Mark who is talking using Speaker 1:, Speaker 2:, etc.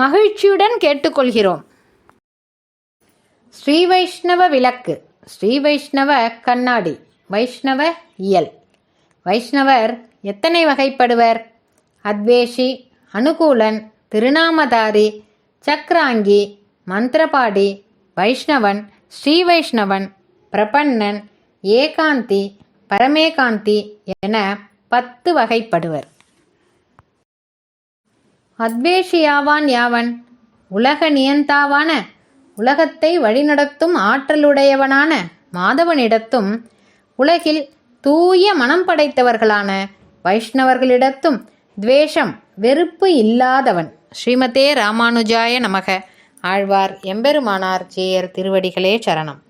Speaker 1: மகிழ்ச்சியுடன் கேட்டுக்கொள்கிறோம். ஸ்ரீ வைஷ்ணவ விளக்கு. ஸ்ரீ வைஷ்ணவ கண்ணாடி. வைஷ்ணவ இயல். வைஷ்ணவர் எத்தனை வகைப்படுவர்? அத்வேஷி அனுகூலன் திருநாமதாரி சக்ராங்கி மந்திரபாடி வைஷ்ணவன் ஸ்ரீ வைஷ்ணவன் பிரபன்னன் ஏகாந்தி பரமேகாந்தி என பத்து வகைப்படுவர். அத்வேஷியாவான் யாவன்? உலக நியந்தாவான உலகத்தை வழிநடத்தும் ஆற்றலுடையவனான மாதவனிடத்தும் உலகில் தூய மனம் படைத்தவர்களான வைஷ்ணவர்களிடத்தும் துவேஷம் வெறுப்பு இல்லாதவன். ஸ்ரீமதே ராமானுஜாய நமக. ஆழ்வார் எம்பெருமானார் ஜேயர் திருவடிகளே சரணம்.